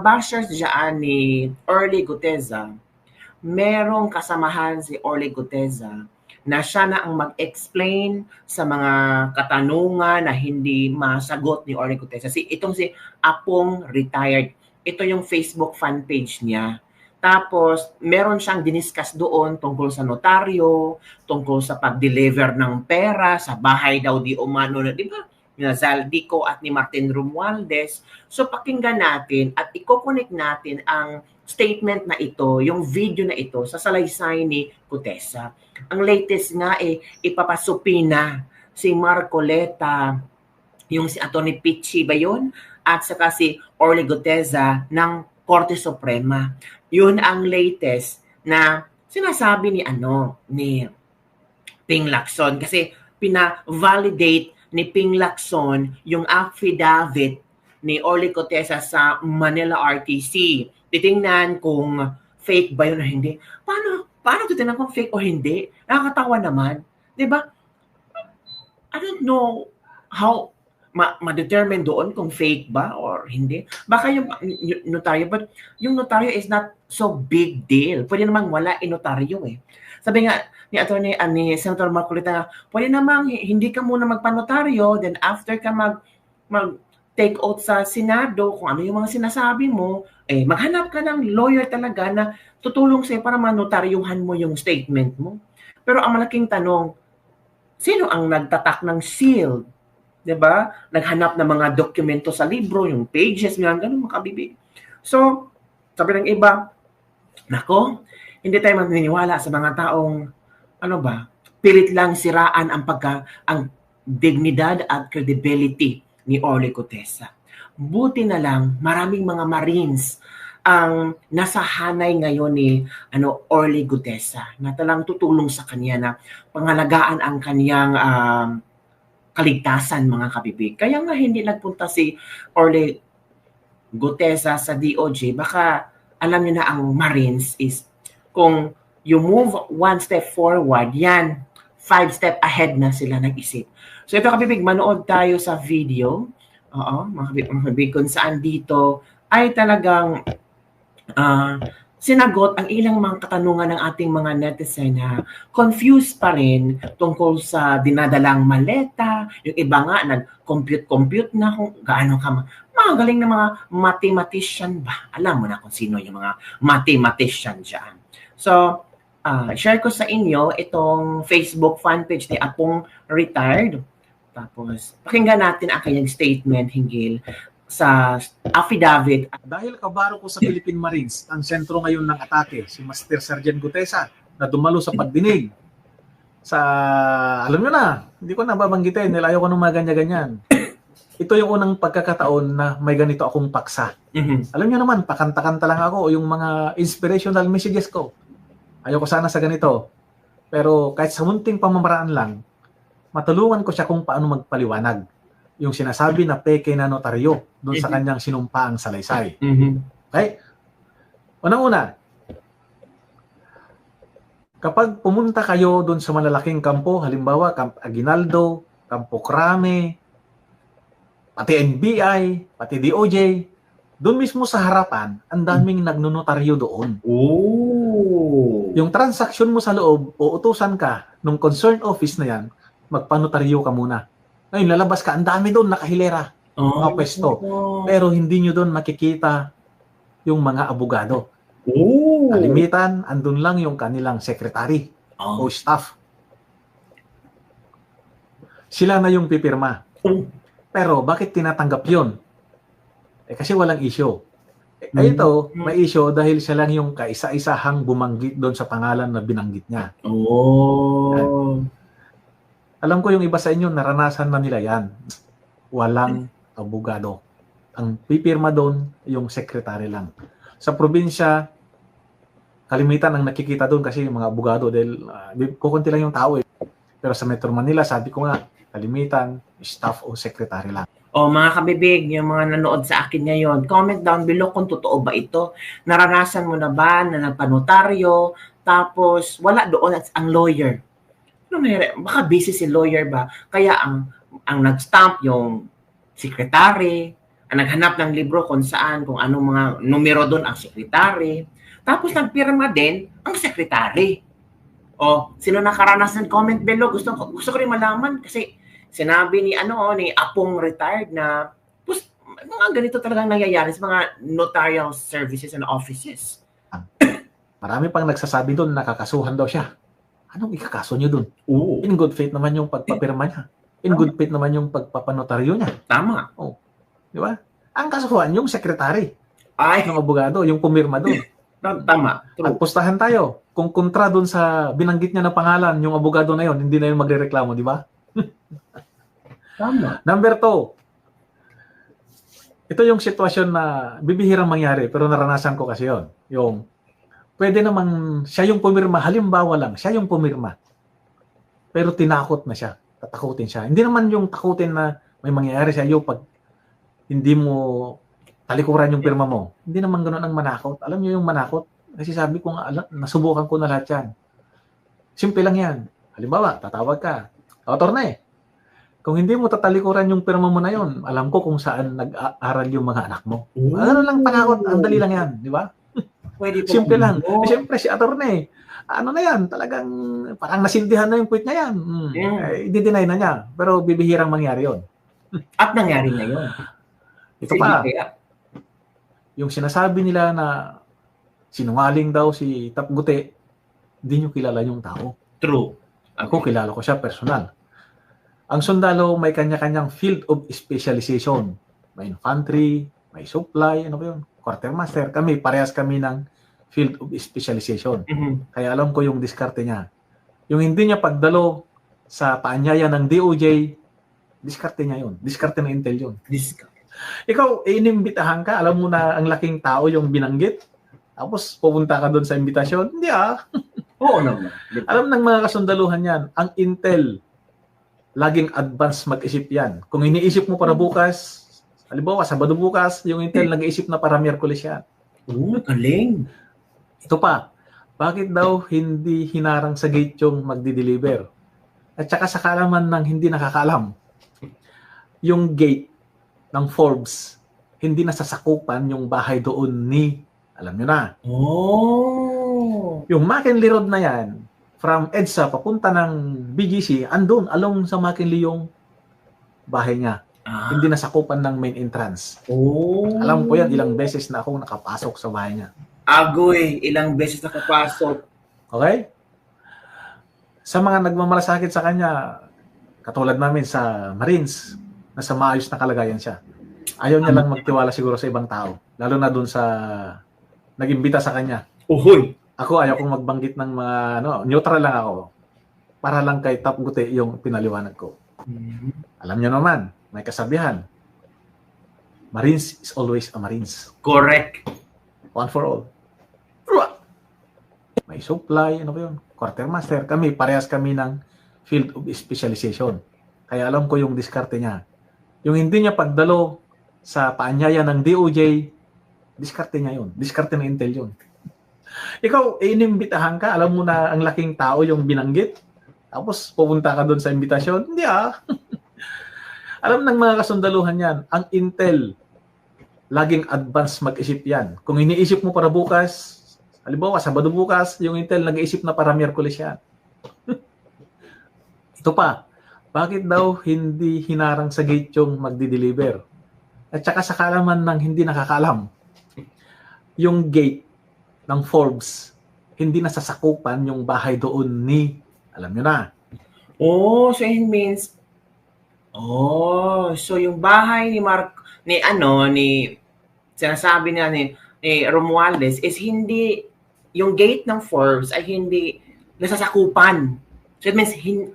bashers dyan ni Orly Guteza, merong kasamahan si Orly Guteza na siya na ang mag-explain sa mga katanungan na hindi masagot ni Orly Guteza. Si, itong si Apong Retired. Ito yung Facebook fan page niya. Tapos, meron siyang diniscuss doon tungkol sa notaryo, tungkol sa pag-deliver ng pera sa bahay daw di umano di ba? Ni Zaldico at ni Martin Romualdez. So, pakinggan natin at i-connect natin ang statement na ito, yung video na ito sa salaysay ni Kutesa. Ang latest nga eh, ipapasupina si Marcoleta, yung si Atty. Pichi ba yun? At saka si Orly Guteza ng Korte Suprema. Yun ang latest na sinasabi ni ano, ni Ping Lacson. Kasi pina-validate ni Ping Lacson yung affidavit ni Orly Guteza sa Manila RTC. Titingnan kung fake ba yun o hindi. Paano, paano titingnan kung fake o hindi? Nakakatawa naman. Ba? I don't know how ma- ma-determine doon kung fake ba or hindi. Baka yung notaryo, but yung notaryo is not so big deal. Pwede namang wala in notaryo eh. Sabi nga ni attorney uh, ni Senator Marcolita nga, pwede namang hindi ka muna magpanotaryo, then after ka mag mag take oath sa Senado kung ano yung mga sinasabi mo, eh maghanap ka ng lawyer talaga na tutulong sa'yo para manotaryuhan mo yung statement mo. Pero ang malaking tanong, sino ang nagtatak ng seal ba? Naghanap ng mga dokumento sa libro, yung pages, mga ganun makabibig. So, sabi ng iba, nako, hindi tayo maniniwala sa mga taong ano ba, pilit lang siraan ang pagka ang dignidad at credibility ni Orly Cotesa. Buti na lang maraming mga Marines ang nasa hanay ngayon ni ano Orly Gutesa na talang tutulong sa kanya na pangalagaan ang kanyang um, kaligtasan mga kabibig. Kaya nga hindi nagpunta si Orle Gutesa sa DOJ, baka alam niyo na ang Marines is kung you move one step forward, yan, five step ahead na sila nag-isip. So ito kabibig, manood tayo sa video. Oo, mga kabibig, mga kabibig kung saan dito ay talagang uh, sinagot ang ilang mga katanungan ng ating mga netizen na confused pa rin tungkol sa dinadalang maleta. Yung iba nga, nag-compute-compute na kung gaano ka mga galing na mga mathematician ba? Alam mo na kung sino yung mga mathematician dyan. So, uh, share ko sa inyo itong Facebook fan page ni Apong Retired. Tapos, pakinggan natin ang kanyang statement hinggil sa affidavit. Dahil kabaro ko sa Philippine Marines, ang sentro ngayon ng atake, si Master Sergeant Gutesa, na dumalo sa pagdinig. Sa, alam nyo na, hindi ko na babanggitin, nilayo ko ng mga ganyan-ganyan. Ito yung unang pagkakataon na may ganito akong paksa. Mm-hmm. Alam nyo naman, pakanta-kanta lang ako yung mga inspirational messages ko. Ayoko sana sa ganito. Pero kahit sa munting pamamaraan lang, matulungan ko siya kung paano magpaliwanag yung sinasabi na peke na notaryo doon sa kanyang sinumpaang salaysay. Mm-hmm. Okay? Unang-una, kapag pumunta kayo doon sa malalaking kampo, halimbawa Camp Aguinaldo, Campo Crame, pati NBI, pati DOJ, doon mismo sa harapan, ang daming nagnonotaryo doon. Oh. Yung transaction mo sa loob, uutusan ka nung concerned office na yan, magpanotaryo ka muna. Ngayon, lalabas ka, ang dami doon nakahilera. Oh, mga pwesto. Oh. Pero hindi nyo doon makikita yung mga abogado. Oh. Kalimitan, andun lang yung kanilang secretary oh. o staff. Sila na yung pipirma. Oh. Pero bakit tinatanggap yon? Eh kasi walang issue. Eh, ito, may issue dahil siya lang yung kaisa-isahang bumanggit doon sa pangalan na binanggit niya. Oh. Yan. Alam ko yung iba sa inyo, naranasan na nila yan. Walang abogado. Ang pipirma doon, yung sekretary lang. Sa probinsya, kalimitan ang nakikita doon kasi yung mga abogado dahil uh, kukunti lang yung tao eh. Pero sa Metro Manila, sabi ko nga, kalimitan, staff o secretary lang. O mga kabibig, yung mga nanood sa akin ngayon, comment down below kung totoo ba ito. Naranasan mo na ba na nagpanotaryo, tapos wala doon ang lawyer ano? Baka busy si lawyer ba? Kaya ang ang nag-stamp yung secretary, naghanap ng libro kung saan, kung anong mga numero doon ang sekretary. Tapos nagpirma din ang sekretary. O, sino nakaranas ng comment below? Gusto, gusto ko rin malaman kasi sinabi ni ano ni Apong retired na pus, mga ganito talagang nangyayari sa mga notarial services and offices. Marami pang nagsasabi doon nakakasuhan daw siya. Anong ikakaso niyo doon? Oo. In good faith naman yung pagpapirma niya. In good faith naman yung pagpapanotaryo niya. Tama. Di ba? Ang kasuhan yung sekretary Ay, ng abogado, yung pumirma doon. tama. At True. pustahan tayo. Kung kontra doon sa binanggit niya na pangalan, yung abogado na yon, hindi na yun magrereklamo, di ba? Tama. Number two, ito yung sitwasyon na bibihirang mangyari, pero naranasan ko kasi yon. Yung, pwede namang siya yung pumirma, halimbawa lang, siya yung pumirma. Pero tinakot na siya, tatakutin siya. Hindi naman yung takutin na may mangyayari sa iyo pag hindi mo talikuran yung pirma mo. Hindi naman ganoon ang manakot. Alam niyo yung manakot? Kasi sabi ko nga, nasubukan ko na lahat yan. Simple lang yan. Halimbawa, tatawag ka. Autor na eh. Kung hindi mo tatalikuran yung pirma mo na yon, alam ko kung saan nag-aaral yung mga anak mo. Ano lang panakot, ang dali lang yan, di ba? Pwede po. Simple lang. Oo. Eh, Siyempre, si attorney, ano na yan, talagang parang nasindihan na yung quit niya yan. Hmm. Yeah. Eh, i-deny na niya. Pero bibihirang mangyari yon. At nangyari na yun. Ito pa, Kaya, yung sinasabi nila na sinungaling daw si Tap Gute, hindi nyo kilala yung tao. true. Ako, kilala ko siya personal. Ang sundalo may kanya-kanyang field of specialization. May infantry, may supply, ano ba yun? Quartermaster. Kami, parehas kami ng field of specialization. Mhm. Kaya alam ko yung diskarte niya. Yung hindi niya pagdalo sa paanyaya ng DOJ, diskarte niya yun. Diskarte ng Intel yun. This Ikaw, eh, inimbitahan ka, alam mo na ang laking tao yung binanggit, tapos pupunta ka doon sa imbitasyon. Hindi ah. Oo naman. Alam ng mga kasundaluhan yan, ang Intel, laging advance mag-isip yan. Kung iniisip mo para bukas, halimbawa, Sabado bukas, yung Intel nag-iisip na para Miyerkules yan. Oo, galing. Ito pa, bakit daw hindi hinarang sa gate yung magdi-deliver? At saka sa kaalaman ng hindi nakakaalam, yung gate ng Forbes, hindi nasasakupan yung bahay doon ni, alam nyo na, Oh. Yung McKinley Road na yan, from EDSA papunta ng BGC, andun, along sa McKinley yung bahay niya. Ah. Hindi nasakupan ng main entrance. Oh. Alam ko yan, ilang beses na akong nakapasok sa bahay niya. Agoy, ilang beses nakapasok. Okay? Sa mga nagmamalasakit sa kanya, katulad namin sa Marines, nasa maayos na kalagayan siya. Ayaw niya lang magtiwala siguro sa ibang tao. Lalo na dun sa nag-imbita sa kanya. Uhoy. Ako, ayaw kong magbanggit ng mga, ano, neutral lang ako. Para lang kay Top Gute yung pinaliwanag ko. Alam niyo naman, may kasabihan. Marines is always a Marines. Correct. One for all. May supply, ano ba yun? Quartermaster. Kami, parehas kami ng field of specialization. Kaya alam ko yung diskarte niya. Yung hindi niya pagdalo sa paanyaya ng DOJ, diskarte niya yun. Diskarte ng Intel yun. Ikaw, inimbitahan ka, alam mo na ang laking tao yung binanggit, tapos pupunta ka doon sa imbitasyon, hindi ah. alam ng mga kasundaluhan yan, ang Intel, laging advance mag-isip yan. Kung iniisip mo para bukas, halimbawa, Sabado bukas, yung Intel nag-iisip na para Miyerkules yan. Ito pa, bakit daw hindi hinarang sa gate yung magdi-deliver? At saka sa kaalaman ng hindi nakakaalam, yung gate ng Forbes, hindi nasasakupan yung bahay doon ni, alam nyo na, Oh, so it means Oh, so yung bahay ni Mark ni ano ni sinasabi niya ni, ni Romualdez is hindi yung gate ng Forbes ay hindi nasasakupan. So it means hin,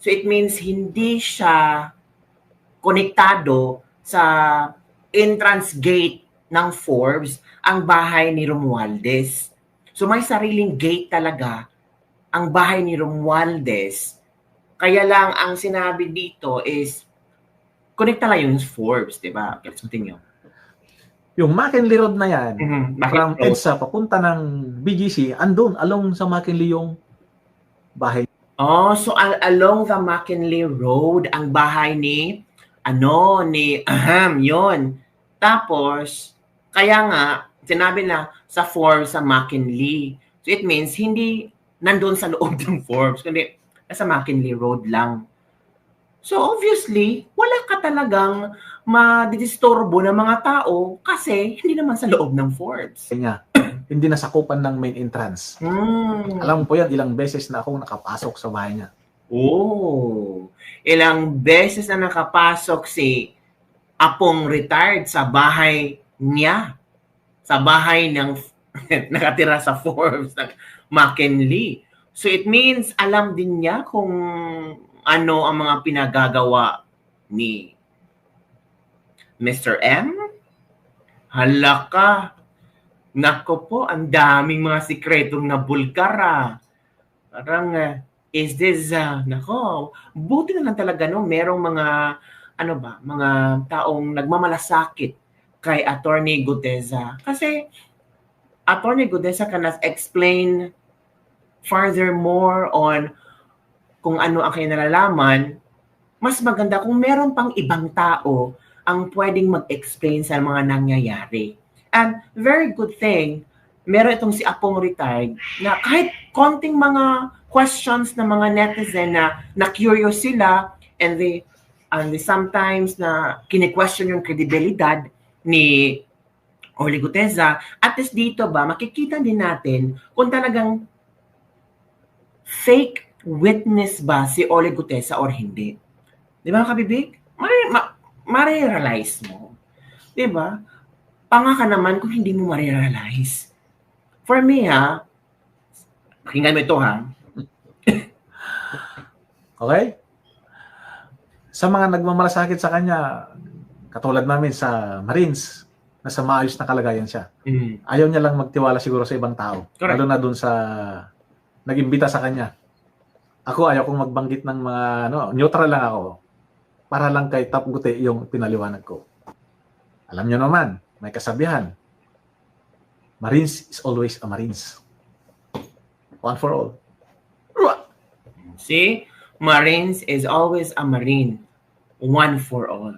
so it means hindi siya konektado sa entrance gate ng Forbes ang bahay ni Romualdez. So may sariling gate talaga ang bahay ni Romualdez. Kaya lang ang sinabi dito is connecta lang yung Forbes, di ba? Let's continue. yung McKinley Road na yan, Mm-hmm. from EDSA papunta ng BGC, andun, along sa McKinley yung bahay. Oh, so al- along the McKinley Road ang bahay ni ano, ni aham, yon. Tapos, kaya nga, sinabi na sa Forbes, sa McKinley. So it means, hindi nandun sa loob ng Forbes, kundi nasa McKinley Road lang. So obviously, wala ka talagang madidisturbo ng mga tao kasi hindi naman sa loob ng Forbes. Kanya, hindi nasakupan ng main entrance. Hmm. Alam po yan, ilang beses na akong nakapasok sa bahay niya. Oh, ilang beses na nakapasok si Apong retired sa bahay niya. Sa bahay ng nakatira sa Forbes ng McKinley. So it means alam din niya kung ano ang mga pinagagawa ni Mr. M? Hala ka. Nako po, ang daming mga sikretong nabulkar ah. Parang, uh, is this, uh, nako, buti na lang talaga no, merong mga, ano ba, mga taong nagmamalasakit kay Attorney Guteza. Kasi, Attorney Guteza can explain furthermore on kung ano ang kanyang nalalaman, mas maganda kung meron pang ibang tao ang pwedeng mag-explain sa mga nangyayari. And very good thing, meron itong si Apong retired na kahit konting mga questions ng mga netizen na na-curious sila and they and they sometimes na kine-question yung kredibilidad ni Orly Guteza, at least dito ba, makikita din natin kung talagang fake witness ba si Orly Guteza or hindi. Di ba, kabibig? Mare, ma, ma-realize mo. Di ba? Panga ka naman kung hindi mo ma-realize. For me, ha, pakinggan mo ito, ha, Okay? Sa mga nagmamalasakit sa kanya, katulad namin sa Marines, nasa maayos na kalagayan siya. mm. Ayaw niya lang magtiwala siguro sa ibang tao. Correct. Lalo na dun sa nag-imbita sa kanya. Ako ayaw kong magbanggit ng mga ano, neutral lang ako. Para lang kay Top Gute yung pinaliwanag ko. Alam niyo naman, may kasabihan. Marines is always a Marines. One for all. See? Marines is always a Marine. One for all.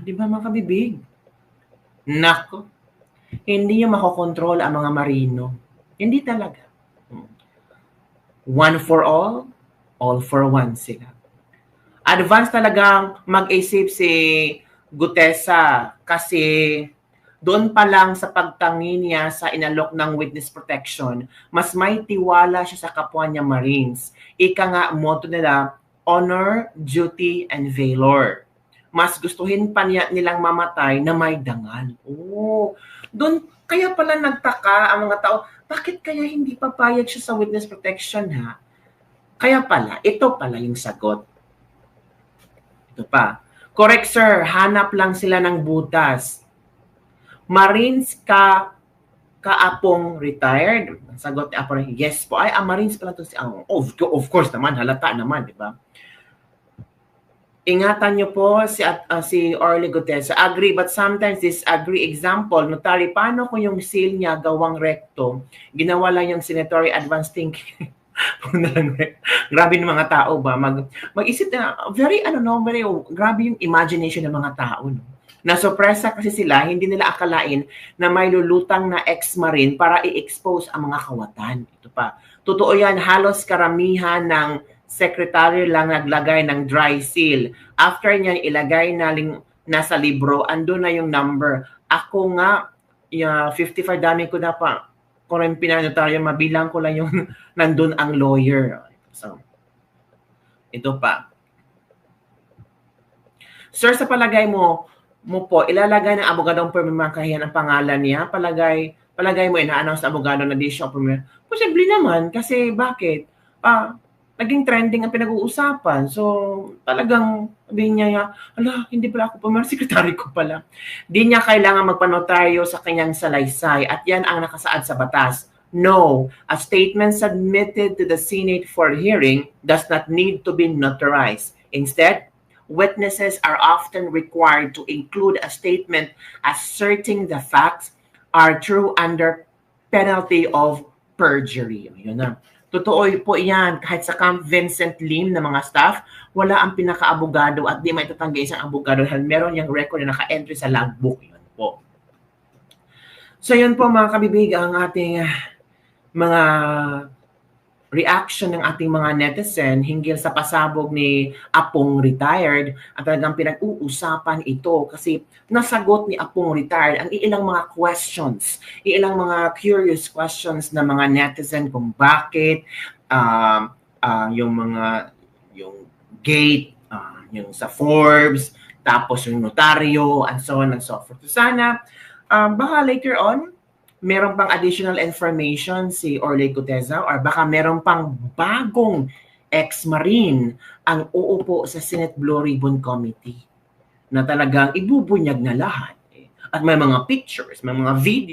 Di ba mga kabibig? Nako. Hindi nyo makokontrol ang mga marino. Hindi talaga. One for all, all for one sila. Advance talagang mag-isip si Gutesa kasi doon pa lang sa pagtangi niya sa inalok ng witness protection, mas may tiwala siya sa kapwa niya Marines. Ika nga, motto nila, honor, duty, and valor. Mas gustuhin pa niya nilang mamatay na may dangal. Oo. Doon, kaya pala nagtaka ang mga tao, bakit kaya hindi papayag siya sa witness protection ha? Kaya pala, ito pala yung sagot. Ito pa. Correct sir, hanap lang sila ng butas. Marines ka kaapong retired? Sagot ni Apo, yes po. Ay, ah, Marines pala to si ang of, of course naman, halata naman, di ba? Ingatan niyo po si uh, si Orly Gutesa. Agree but sometimes disagree. Example, notary, paano kung yung seal niya gawang recto, ginawa lang yung signatory advance thinking? grabe ng mga tao ba? Mag, mag-isip na, very, ano no, very, grabe yung imagination ng mga tao. No? Nasopresa kasi sila, hindi nila akalain na may lulutang na ex-marine para i-expose ang mga kawatan. Ito pa. Totoo yan, halos karamihan ng secretary lang naglagay ng dry seal. After niya ilagay na ling, nasa libro, ando na yung number. Ako nga, yeah, 55 dami ko na pa. Kung rin pinanotaryo, mabilang ko lang yung nandun ang lawyer. So, ito pa. Sir, sa palagay mo, mo po, ilalagay ng abogadong permimakahiyan ang pangalan niya? Palagay, palagay mo, ina-announce ng abogado na di siya permimakahiyan? Posible naman, kasi bakit? Ah, naging trending ang pinag-uusapan. So, talagang sabihin niya, ala, hindi pala ako pumar, secretary ko pala. Di niya kailangan magpanotaryo sa kanyang salaysay at yan ang nakasaad sa batas. No, a statement submitted to the Senate for hearing does not need to be notarized. Instead, witnesses are often required to include a statement asserting the facts are true under penalty of perjury. Yun na Totoo po yan. Kahit sa Camp Vincent Lim na mga staff, wala ang pinaka-abogado at di may tatanggi isang abogado dahil meron yung record na naka-entry sa logbook. Yun po. So yun po mga kabibig ang ating ah, mga reaction ng ating mga netizen hinggil sa pasabog ni Apong retired at talagang pinag-uusapan ito kasi nasagot ni Apong retired ang ilang mga questions, ilang mga curious questions ng mga netizen kung bakit um, ah, yung mga yung gate, ah, yung sa Forbes, tapos yung notaryo, and so on and so forth. So sana, um, baka later on, meron pang additional information si Orly Guteza or baka meron pang bagong ex-marine ang uupo sa Senate Blue Ribbon Committee na talagang ibubunyag na lahat. At may mga pictures, may mga video